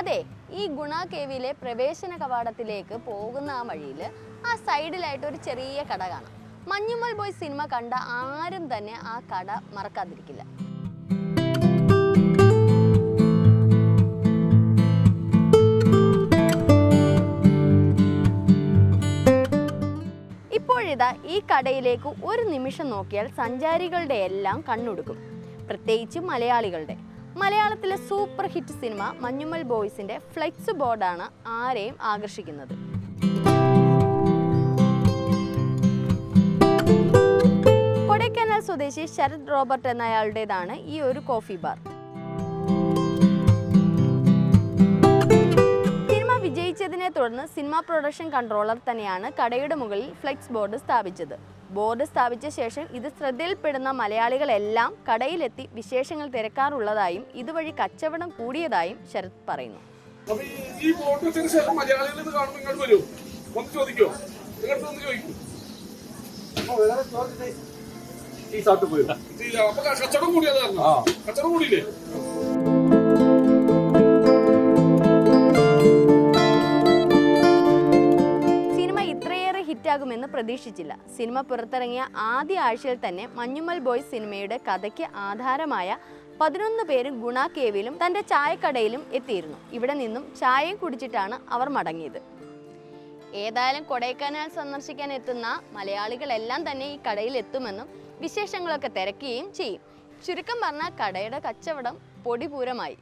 അതെ ഈ ഗുണ കേവിലെ പ്രവേശന കവാടത്തിലേക്ക് പോകുന്ന ആ വഴിയിൽ ആ സൈഡിലായിട്ട് ഒരു ചെറിയ കട കാണാം. മഞ്ഞുമൽ ബോയ് സിനിമ കണ്ട ആരും തന്നെ ആ കട മറക്കാതിരിക്കില്ല. ഇപ്പോഴിതാ ഈ കടയിലേക്ക് ഒരു നിമിഷം നോക്കിയാൽ സഞ്ചാരികളുടെ എല്ലാം കണ്ണുടുക്കും. പ്രത്യേകിച്ച് മലയാളികളുടെ. മലയാളത്തിലെ സൂപ്പർ ഹിറ്റ് സിനിമ മഞ്ഞുമൽ ബോയ്സിന്റെ ഫ്ലെക്സ് ബോർഡാണ് ആരെയും ആകർഷിക്കുന്നത്. കൊടൈക്കനാൽ സ്വദേശി ശരത് റോബർട്ട് എന്നയാളുടേതാണ് ഈ ഒരു കോഫി ബാർ. സിനിമ വിജയിച്ചതിനെ തുടർന്ന് സിനിമ പ്രൊഡക്ഷൻ കൺട്രോളർ തന്നെയാണ് കടയുടെ മുകളിൽ ഫ്ലെക്സ് ബോർഡ് സ്ഥാപിച്ചത്. ബോർഡ് സ്ഥാപിച്ച ശേഷം ഇത് ശ്രദ്ധയിൽപ്പെടുന്ന മലയാളികളെല്ലാം കടയിലെത്തി വിശേഷങ്ങൾ തിരക്കാറുള്ളതായും ഇതുവഴി കച്ചവടം കൂടിയതായും ശരത് പറയുന്നു. ഈ- ബോട്ട് വെച്ചതിന് ശേഷം മലയാളികൾ ഇത് കാണുമ്പോൾ ഇങ്ങോട്ട് വരൂ. ഒന്ന് ചോദിക്കോ. നിങ്ങളുടെ ചോദിക്കും. പോയി. കച്ചവടം കൂടിയതായിരുന്നു. കച്ചവടം കൂടിയില്ലേ? ഹിറ്റാകുമെന്ന് പ്രതീക്ഷിച്ചില്ല. സിനിമ പുറത്തിറങ്ങിയ ആദ്യ ആഴ്ചയിൽ തന്നെ മഞ്ഞുമൽ ബോയ്സ് സിനിമയുടെ കഥയ്ക്ക് ആധാരമായ പതിനൊന്ന് പേരും ഗുണ കേവിലും തന്റെ ചായക്കടയിലും എത്തിയിരുന്നു. ഇവിടെ നിന്നും ചായയും കുടിച്ചിട്ടാണ് അവർ മടങ്ങിയത്. ഏതായാലും കൊടൈക്കനാൽ സന്ദർശിക്കാൻ എത്തുന്ന മലയാളികളെല്ലാം തന്നെ ഈ കടയിൽ എത്തുമെന്നും വിശേഷങ്ങളൊക്കെ തിരക്കുകയും ചെയ്യും. ചുരുക്കം പറഞ്ഞാൽ കടയുടെ കച്ചവടം പൊടിപൂരമായി.